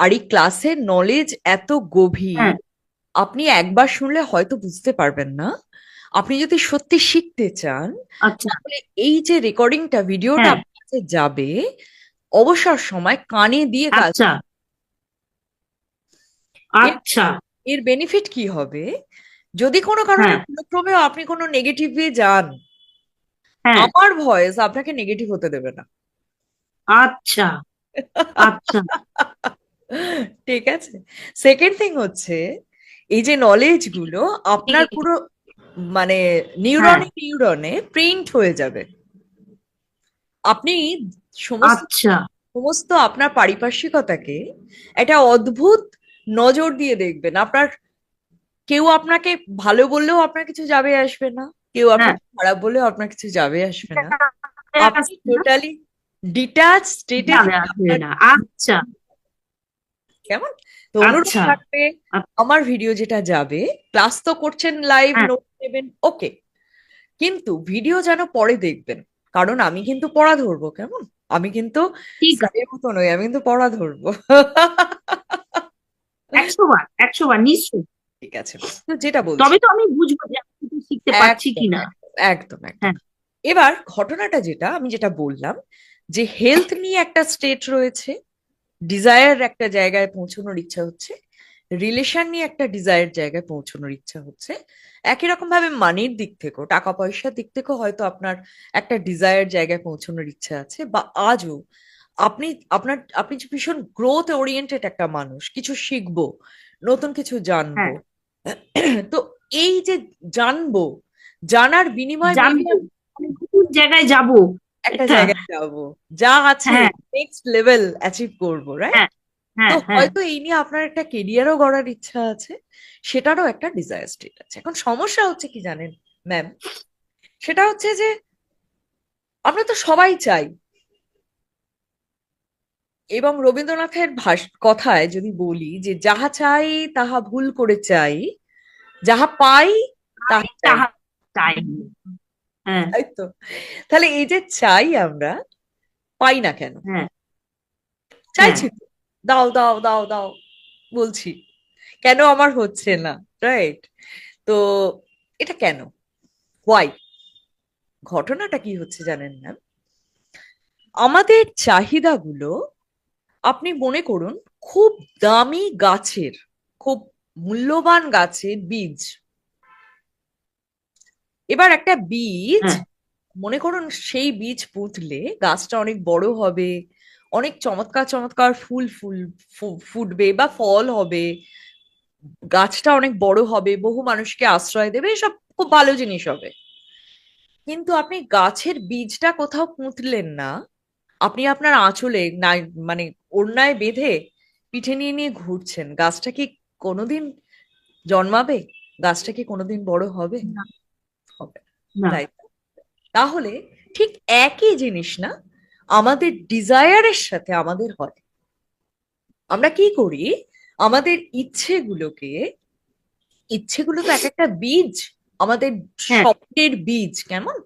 আর এই ক্লাসের নলেজ এত গভীর। হ্যাঁ। আপনি একবার শুনলে হয়তো বুঝতে পারবেন না। আপনি যদি সত্যি শিখতে চান আচ্ছা। তাহলে এই যে রেকর্ডিংটা ভিডিওটা হ্যাঁ। আপনার কাছে যাবে অবসর সময় কানে দিয়ে কাজ আচ্ছা। এর আচ্ছা। বেনিফিট কি হবে? যদি কোনো কারণে হ্যাঁ। ভুলক্রমেও আপনি কোনো নেগেটিভে যান হ্যাঁ। আমার ভয়েস আপনাকে নেগেটিভ হতে দেবে না। আচ্ছা। আচ্ছা। ঠিক আছে। সেকেন্ড থিং হচ্ছে এই যে নলেজগুলো আপনার পুরো মানে নিউরনে নিউরনে প্রিন্ট হয়ে যাবে। আপনি সমস্ত আচ্ছা। সমস্ত আপনার পারিপার্শ্বিকতাকে একটা অদ্ভুত নজর দিয়ে দেখবেন। আপনার কেউ আপনাকে ভালো বললেও আপনার কিছু যাবে আসবে না। কেউ হ্যাঁ। আপনাকে খারাপ বললেও আপনার কিছু যাবে আসবে না। আপনি টোটালি ডিটাচ স্টেটে আচ্ছা। কেমন? তো অনুরোধ আচ্ছা। থাকবে আচ্ছা। আমার ভিডিও যেটা যাবে ক্লাস তো করছেন লাইভ হ্যাঁ। নোট নেবেন ওকে কিন্তু ভিডিও যেন পরে দেখবেন কারণ আমি কিন্তু পড়া ধরবো কেমন? আমি কিন্তু মতো নই আমি কিন্তু পড়া ধরবো। একশো বার একশো বার নিশ্চয়ই। ঠিক আছে তো যেটা বলছি। তবে তো আমি বুঝব যে আমি কিছু শিখতে পারছি একদম কিনা। একদম একদম। একদম হ্যাঁ। এবার ঘটনাটা যেটা আমি যেটা বললাম যে হেলথ নিয়ে একটা স্টেট রয়েছে ডিজায়ার একটা জায়গায় পৌঁছানোর ইচ্ছা হচ্ছে রিলেশন নিয়ে একটা ডিজায়ার জায়গায় পৌঁছানোর ইচ্ছা হচ্ছে একই রকম ভাবে মানির দিক থেকেও টাকা পয়সার দিক থেকেও হয়তো আপনার একটা ডিজায়ার জায়গায় পৌঁছানোর ইচ্ছা আছে বা আজও আপনি আপনার আপনি ভীষণ গ্রোথ ওরিয়েন্টেড একটা মানুষ কিছু শিখব নতুন কিছু জানব হ্যাঁ। তো এই যে জানব জানার বিনিময়ে মানে জায়গায় যাব একটা একটা জায়গায় যাব যা আছে হ্যাঁ। নেক্সট লেভেল অ্যাচিভ করব রাইট হ্যাঁ হ্যাঁ তো হ্যাঁ। হয়তো এই নিয়ে আপনার একটা কেরিয়ারও গড়ার ইচ্ছা আছে সেটারও একটা ডিজায়ার স্টেট আছে। এখন সমস্যা হচ্ছে কি জানেন ম্যাম সেটা হচ্ছে যে আমরা তো সবাই চাই। এবং রবীন্দ্রনাথের ভাষ কথায় যদি বলি যে যাহা চাই তাহা ভুল করে চাই যাহা পাই তাহা চাই। হ্যাঁ। তাই তো? তাহলে এই যে চাই আমরা পাই না কেন? হ্যাঁ। হ্যাঁ। চাইছি তো। দাও দাও দাও দাও বলছি। কেন আমার হচ্ছে না রাইট তো এটা কেন? হোয়াই ঘটনাটা কি হচ্ছে জানেন না আমাদের চাহিদাগুলো আপনি মনে করুন খুব দামি গাছের খুব মূল্যবান গাছের বীজ এবার একটা বীজ হ্যাঁ। মনে করুন সেই বীজ পুঁতলে গাছটা অনেক বড় হবে অনেক চমৎকার চমৎকার ফুল ফুল ফুটবে বা ফল হবে গাছটা অনেক বড় হবে বহু মানুষকে আশ্রয় দেবে এসব খুব ভালো জিনিস হবে। কিন্তু আপনি গাছের বীজটা কোথাও পুঁতলেন না আপনি আপনার আঁচলে মানে ওড়নায় বেঁধে পিঠে নিয়ে নিয়ে ঘুরছেন গাছটা কি কোনোদিন জন্মাবে? গাছটা কি কোনোদিন বড় হবে? না। হবে। তাই তাহলে ঠিক একই জিনিস না আমাদের ডিজায়ারের সাথে আমাদের হয়। আমরা কি করি? আমাদের ইচ্ছেগুলোকে ইচ্ছেগুলো তো এক একটা বীজ আমাদের হ্যাঁ। স্বপ্নের বীজ কেমন?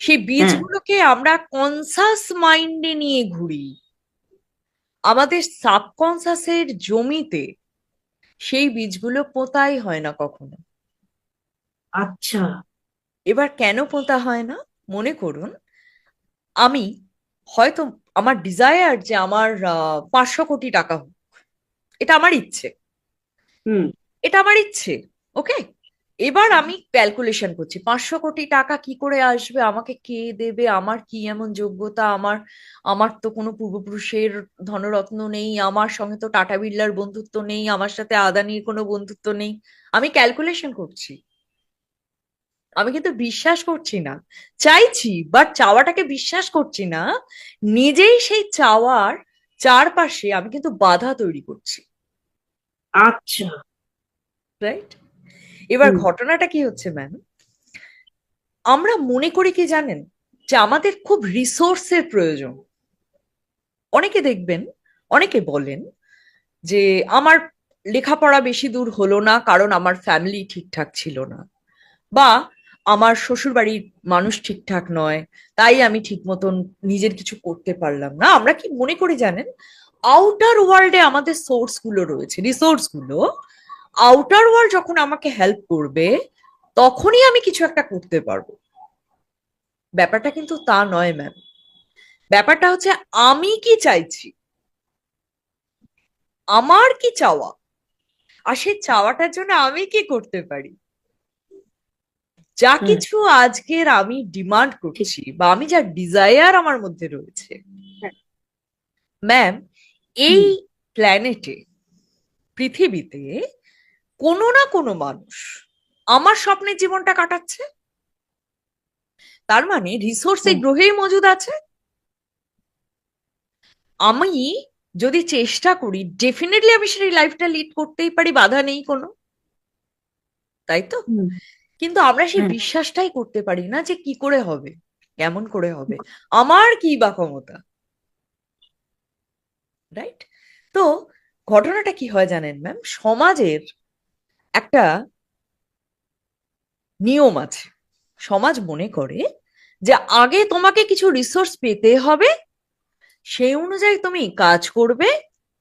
সেই হ্যাঁ। বীজগুলোকে আমরা কনসাস মাইন্ডে নিয়ে ঘুরি। আমাদের সাবকনসাসের জমিতে সেই বীজগুলো পোতাই হয় না কখনো। আচ্ছা। এবার কেন পোঁতা হয় না? মনে করুন আমি হয়তো আমার ডিজায়ার যে আমার পাঁচশো কোটি টাকা হোক এটা আমার ইচ্ছে। হুম। এটা আমার ইচ্ছে ওকে এবার আমি ক্যালকুলেশন করছি পাঁচশো কোটি টাকা কি করে আসবে? আমাকে কে দেবে? আমার কি এমন যোগ্যতা? আমার আমার তো কোনো পূর্বপুরুষের ধনরত্ন নেই আমার সঙ্গে তো টাটা বিড়লার বন্ধুত্ব নেই আমার সাথে আদানির কোনো বন্ধুত্ব নেই। আমি ক্যালকুলেশন করছি। আমি কিন্তু বিশ্বাস করছি না। চাইছি বাট চাওয়াটাকে বিশ্বাস করছি না। নিজেই সেই চাওয়ার চারপাশে আমি কিন্তু বাধা তৈরি করছি। আচ্ছা। রাইট এবার ঘটনাটা কি হচ্ছে ম্যাম আমরা মনে করি কি জানেন? যে আমাদের খুব রিসোর্সের প্রয়োজন। অনেকে দেখবেন অনেকে বলেন যে আমার লেখাপড়া বেশি দূর হলো না কারণ আমার ফ্যামিলি ঠিকঠাক ছিল না। বা আমার শ্বশুরবাড়ির মানুষ ঠিকঠাক নয়, তাই আমি ঠিক মতন নিজের কিছু করতে পারলাম না। আমরা কি মনে করি জানেন? আউটার ওয়ার্ল্ডে আমাদের সোর্সগুলো রয়েছে রিসোর্সগুলো। আউটার ওয়ার্ল্ড যখন আমাকে হেল্প করবে, তখনই আমি কিছু একটা করতে পারব। ব্যাপারটা কিন্তু তা নয় ম্যাম ব্যাপারটা হচ্ছে আমি কি চাইছি? আমার কি চাওয়া? আর সেই চাওয়াটার জন্য আমি কি করতে পারি? যা কিছু আজকের আমি ডিমান্ড করছি বা আমি যা ডিজায়ার আমার মধ্যে রয়েছে। ম্যাম এই প্ল্যানেটে পৃথিবীতে কোনো না কোনো মানুষ আমার স্বপ্নের জীবনটা কাটাচ্ছে? তার মানে রিসোর্স এই গ্রহেই মজুদ আছে? আমি যদি চেষ্টা করি ডেফিনেটলি আমি সেই লাইফটা লিড করতেই পারি বাধা নেই কোনো। তাই তো? কিন্তু আমরা সেই বিশ্বাসটাই করতে পারি না যে কি করে হবে কেমন করে হবে। আমার কি বা ক্ষমতা? রাইট তো ঘটনাটা কি হয় জানেন ম্যাম সমাজের একটা নিয়ম আছে। সমাজ মনে করে যে আগে তোমাকে কিছু রিসোর্স পেতে হবে সেই অনুযায়ী তুমি কাজ করবে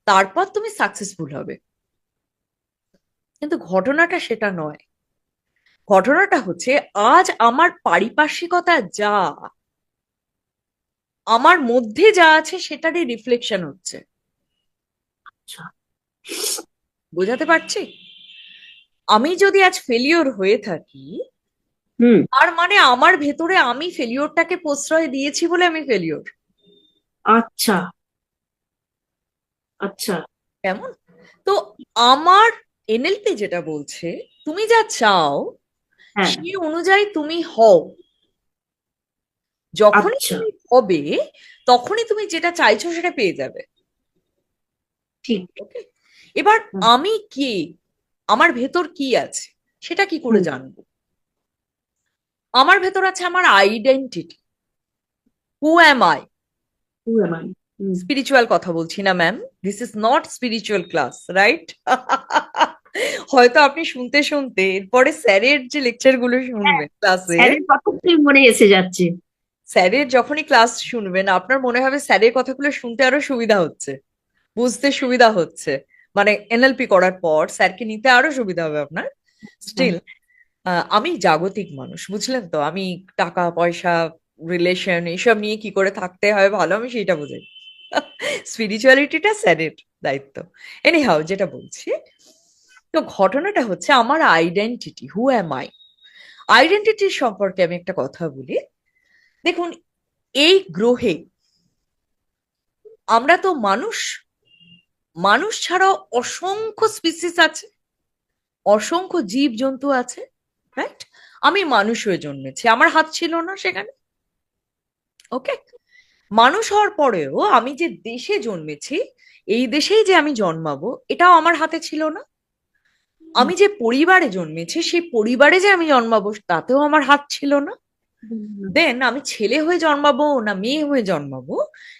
তারপর তুমি সাকসেসফুল হবে। কিন্তু ঘটনাটা সেটা নয়। ঘটনাটা হচ্ছে আজ আমার পারিপার্শ্বিকতা যা আমার মধ্যে যা আছে সেটারই রিফ্লেকশন হচ্ছে। আচ্ছা। বোঝাতে পারছি? আমি যদি আজ ফেলিওর হয়ে থাকি তার মানে আমার ভেতরে আমি ফেলিওরটাকে প্রশ্রয় দিয়েছি বলে আমি ফেলিওর আচ্ছা। আচ্ছা। কেমন? তো আমার এনএলপি যেটা বলছে তুমি যা চাও সেই অনুযায়ী তুমি হও। যখনই আচ্ছা। তুমি হবে তখনই তুমি যেটা চাইছো সেটা পেয়ে যাবে। ঠিক। ওকে? এবার আমি কে? আমার ভেতর কি আছে? সেটা কি করে জানব? আমার ভেতর আছে আমার identity who am I who am I spiritual কথা বলছি না ma'am this is not spiritual class right হয়তো আপনি শুনতে শুনতে এরপরে স্যারের যে লেকচারগুলো শুনবেন ক্লাসে স্যারের মনে এসে যাচ্ছে। স্যারের যখনই ক্লাস শুনবেন আপনার মনে হবে স্যারের কথাগুলো শুনতে আরও সুবিধা হচ্ছে বুঝতে সুবিধা হচ্ছে। মানে এনএলপি করার পর স্যারকে নিতে আরও সুবিধা হবে আপনার। স্টিল আমি জাগতিক মানুষ বুঝলেন তো? আমি টাকা পয়সা রিলেশন এইসব নিয়ে কি করে থাকতে হয় ভালো আমি সেটা বুঝাই। স্পিরিচুয়ালিটিটা স্যারের দায়িত্ব। এনি এনিহাও যেটা বলছি তো ঘটনাটা হচ্ছে আমার আইডেন্টিটি হু অ্যাম আই আইডেন্টিটির সম্পর্কে আমি একটা কথা বলি। দেখুন, এই গ্রহে আমরা তো মানুষ মানুষ ছাড়াও অসংখ্য স্পিসিস আছে, অসংখ্য জীব জন্তু আছে রাইট আমি মানুষ হয়ে জন্মেছি, আমার হাত ছিল না সেখানে ওকে মানুষ হওয়ার পরেও আমি যে দেশে জন্মেছি, এই দেশেই যে আমি জন্মাবো, এটাও আমার হাতে ছিল না। আমি যে পরিবারে জন্মেছি সেই পরিবারে যে আমি জন্মাবো তাতেও আমার হাত ছিল না। দেন আমি ছেলে হয়ে জন্মাবো না মেয়ে হয়ে জন্মাবো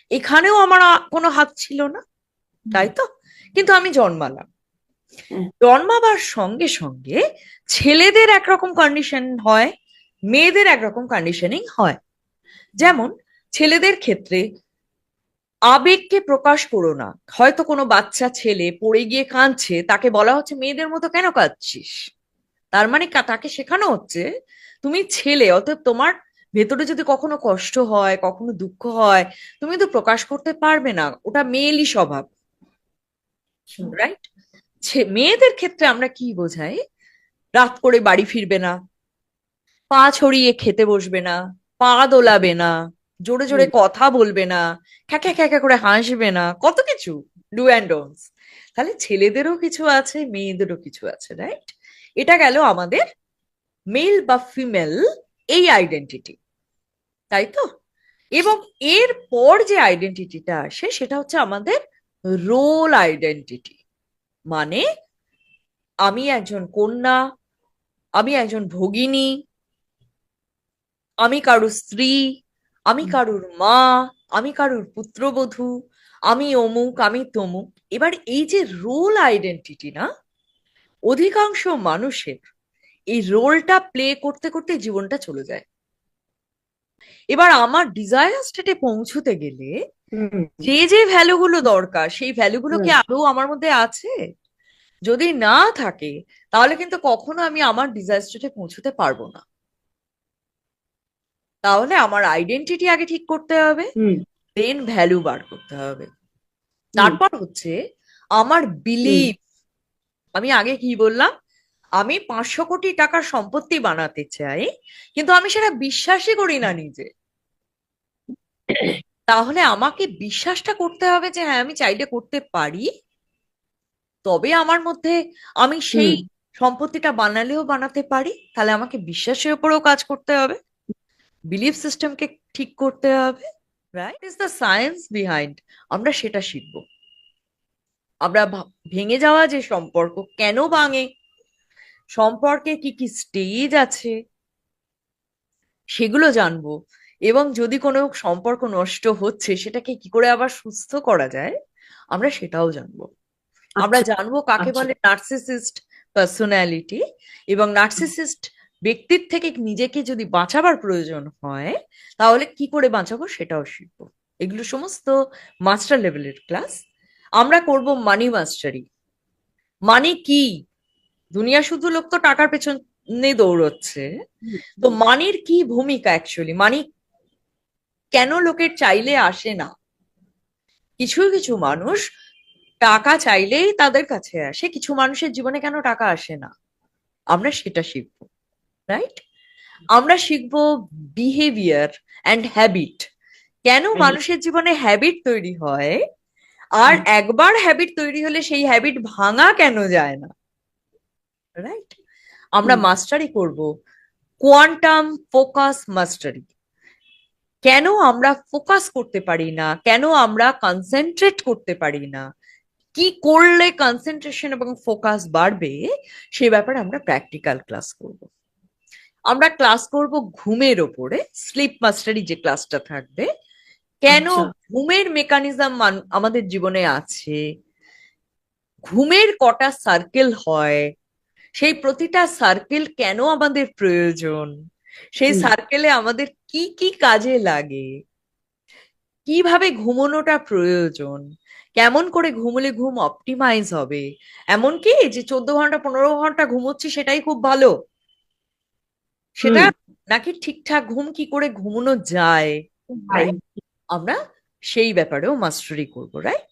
এখানেও আমার কোনো হাত ছিল না। তাই তো? কিন্তু আমি জন্মালাম। জন্মাবার সঙ্গে সঙ্গে ছেলেদের একরকম কন্ডিশন হয় মেয়েদের একরকম কন্ডিশনিং হয়। যেমন ছেলেদের ক্ষেত্রে আবেগকে প্রকাশ করো না। হয়তো কোনো বাচ্চা ছেলে পড়ে গিয়ে কাঁদছে তাকে বলা হচ্ছে মেয়েদের মতো কেন কাঁদছিস? তার মানে তাকে শেখানো হচ্ছে তুমি ছেলে অতএব তোমার ভেতরে যদি কখনো কষ্ট হয় কখনো দুঃখ হয় তুমি তো প্রকাশ করতে পারবে না। ওটা মেয়েলি স্বভাব। রাইট মেয়েদের ক্ষেত্রে আমরা কি বোঝাই? রাত করে বাড়ি ফিরবে না পা ছড়িয়ে খেতে বসবে না পা দোলাবে না জোরে জোরে কথা বলবে না খ্যাঁকা খ্যাঁকা করে হাসবে না কত কিছু ডু অ্যান্ড ডোন্টস তাহলে ছেলেদেরও কিছু আছে মেয়েদেরও কিছু আছে রাইট এটা গেল আমাদের মেল বা ফিমেল এই আইডেন্টিটি তাই তো? এবং এর পর যে আইডেন্টিটিটা আসে সেটা হচ্ছে আমাদের রোল আইডেন্টিটি মানে আমি একজন কন্যা আমি একজন ভগিনী আমি কারুর স্ত্রী আমি কারুর মা আমি কারুর পুত্রবধূ আমি অমুক আমি তমুক। এবার এই যে রোল আইডেন্টিটি না অধিকাংশ মানুষের এই রোলটা প্লে করতে করতে জীবনটা চলে যায়। এবার আমার ডিজায়ার স্টেটে পৌঁছতে গেলে যে যে ভ্যালুগুলো দরকার সেই ভ্যালুগুলো কি আদৌ আমার মধ্যে আছে? যদি না থাকে তাহলে কিন্তু কখনো আমি আমার ডিজায়ার স্টেটে পৌঁছতে পারব না। তাহলে আমার আইডেন্টিটি আগে ঠিক করতে হবে দেন ভ্যালু বার করতে হবে। তারপর হচ্ছে আমার বিলিভ আমি আগে কি বললাম? আমি পাঁচশো কোটি টাকার সম্পত্তি বানাতে চাই কিন্তু আমি সেটা বিশ্বাসই করি না নিজে। তাহলে আমাকে বিশ্বাসটা করতে হবে যে হ্যাঁ আমি চাইলে করতে পারি। তবে আমার মধ্যে আমি সেই সম্পত্তিটা বানালেও বানাতে পারি তাহলে আমাকে বিশ্বাসের উপরেও কাজ করতে হবে। বিলিফ সিস্টেমকে ঠিক করতে হবে right is the science behind আমরা সেটা শিখব। আমরা ভেঙে যাওয়া যে সম্পর্ক কেন ভাঙে? সম্পর্কে কি কি স্টেজ আছে? সেগুলো জানব। এবং যদি কোনো সম্পর্ক নষ্ট হচ্ছে সেটাকে কি করে আবার সুস্থ করা যায়? আমরা সেটাও জানব। আমরা আচ্ছা। জানব কাকে আচ্ছা। বলে নার্সিসিস্ট পার্সোনালিটি এবং নার্সিসিস্ট ব্যক্তির থেকে নিজেকে যদি বাঁচাবার প্রয়োজন হয়, তাহলে কি করে বাঁচাবো সেটাও শিখব। এগুলো সমস্ত মাস্টার লেভেলের ক্লাস আমরা করব মানি মাস্টারি মানি কি? দুনিয়া শুধু লোক তো টাকার পেছনে দৌড়চ্ছে। তো মানির কি ভূমিকা অ্যাকচুয়ালি মানি কেন লোকের চাইলে আসে না? কিছু কিছু মানুষ টাকা চাইলেই তাদের কাছে আসে। কিছু মানুষের জীবনে কেন টাকা আসে না? আমরা সেটা শিখব। রাইট আমরা শিখব বিহেভিয়ার অ্যান্ড হ্যাবিট কেন মানুষের জীবনে হ্যাবিট তৈরি হয়? আর একবার হ্যাবিট তৈরি হলে সেই হ্যাবিট ভাঙা কেন যায় না? রাইট আমরা মাস্টারি করব। কোয়ান্টাম ফোকাস মাস্টারি কেন আমরা ফোকাস করতে পারি না? কেন আমরা কনসেন্ট্রেট করতে পারি না? কি করলে কনসেন্ট্রেশন এবং ফোকাস বাড়বে? সে ব্যাপারে আমরা প্র্যাকটিক্যাল ক্লাস করব। আমরা ক্লাস করব ঘুমের ওপরে স্লিপ মাস্টারি যে ক্লাসটা থাকবে। কেন আচ্ছা। ঘুমের মেকানিজম আমাদের জীবনে আছে? ঘুমের কটা সার্কেল হয়? সেই প্রতিটা সার্কেল কেন আমাদের প্রয়োজন? সেই সার্কেলে আমাদের কি কি কাজে লাগে? কীভাবে ঘুমানোটা প্রয়োজন? কেমন করে ঘুমলে ঘুম অপটিমাইজ হবে? এমনকি যে চোদ্দ ঘণ্টা পনেরো ঘণ্টা ঘুমোচ্ছি সেটাই খুব ভালো। সেটা নাকি ঠিকঠাক ঘুম কি করে ঘুমানো যায়? আমরা সেই ব্যাপারেও মাস্টারি করব রাইট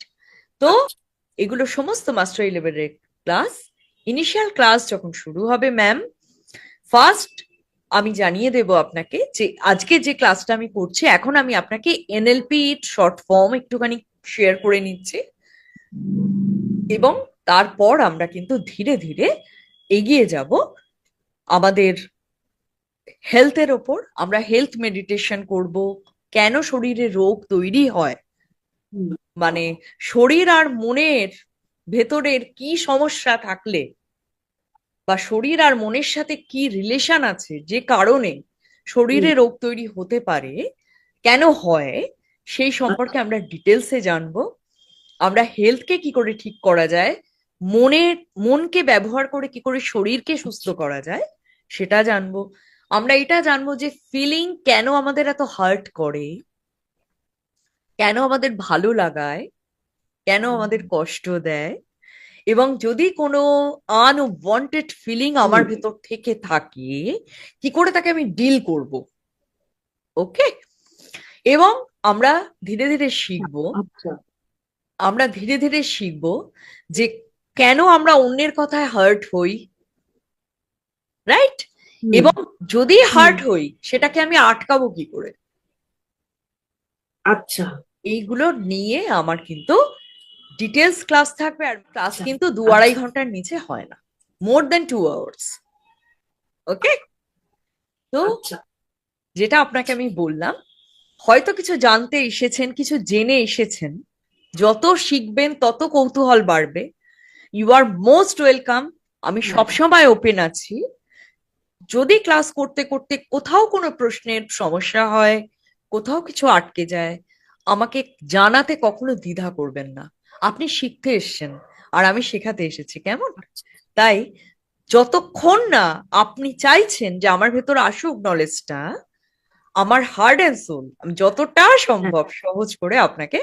তো আচ্ছা। এগুলো সমস্ত মাস্টারি লেভেলের ক্লাস ইনিশিয়াল ক্লাস যখন শুরু হবে ম্যাম ফার্স্ট আমি জানিয়ে দেব আপনাকে যে আজকে যে ক্লাসটা আমি করছি এখন আমি আপনাকে এনএলপি শর্ট ফর্ম একটুখানি শেয়ার করে নিচ্ছি। এবং তারপর আমরা কিন্তু ধীরে ধীরে এগিয়ে যাব আমাদের হেলথের ওপর আমরা হেলথ মেডিটেশন করব। কেন শরীরে রোগ তৈরি হয়? মানে শরীর আর মনের ভেতরের কি সমস্যা থাকলে বা শরীর আর মনের সাথে কি রিলেশন আছে যে কারণে শরীরে রোগ তৈরি হতে পারে কেন হয় সেই সম্পর্কে আমরা ডিটেলসে জানব। আমরা হেলথকে কি করে ঠিক করা যায় মনের মনকে ব্যবহার করে কি করে শরীরকে সুস্থ করা যায় সেটা জানব। আমরা এটা জানব যে ফিলিং কেন আমাদের এত হার্ট করে? কেন আমাদের ভালো লাগায়? কেন আমাদের কষ্ট দেয়? এবং যদি কোনো আনওয়ান্টেড ফিলিং আমার ভেতর থেকে থাকে কি করে তাকে আমি ডিল করব? ওকে এবং আমরা ধীরে ধীরে শিখব আচ্ছা। আমরা ধীরে ধীরে শিখব যে কেন আমরা অন্যের কথায় হার্ট হই? রাইট এবং যদি হার্ট হই সেটাকে আমি আটকাবো কি করে? আচ্ছা। এইগুলো নিয়ে আমার কিন্তু ডিটেলস ক্লাস থাকবে আর ক্লাস আচ্ছা। কিন্তু দু আড়াই আচ্ছা। ঘণ্টার নিচে হয় না। মোর দেন টু আওয়ার্স ওকে তো আচ্ছা। যেটা আপনাকে আমি বললাম হয়তো কিছু জানতে এসেছেন কিছু জেনে এসেছেন যত শিখবেন তত কৌতূহল বাড়বে। ইউ আর মোস্ট ওয়েলকাম আমি সবসময় ওপেন আছি। যদি ক্লাস করতে করতে কোথাও কোনো প্রশ্নের সমস্যা হয় কোথাও কিছু আটকে যায় আমাকে জানাতে কখনো দ্বিধা করবেন না। আপনি শিখতে এসছেন আর আমি শেখাতে এসেছি কেমন? আচ্ছা। তাই যতক্ষণ না আপনি চাইছেন যে আমার ভেতর আসুক নলেজটা আমার হার্ড অ্যান্ড সোল আমি যতটা সম্ভব সহজ করে আপনাকে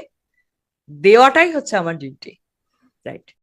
দেওয়াটাই হচ্ছে আমার ডিউটি রাইট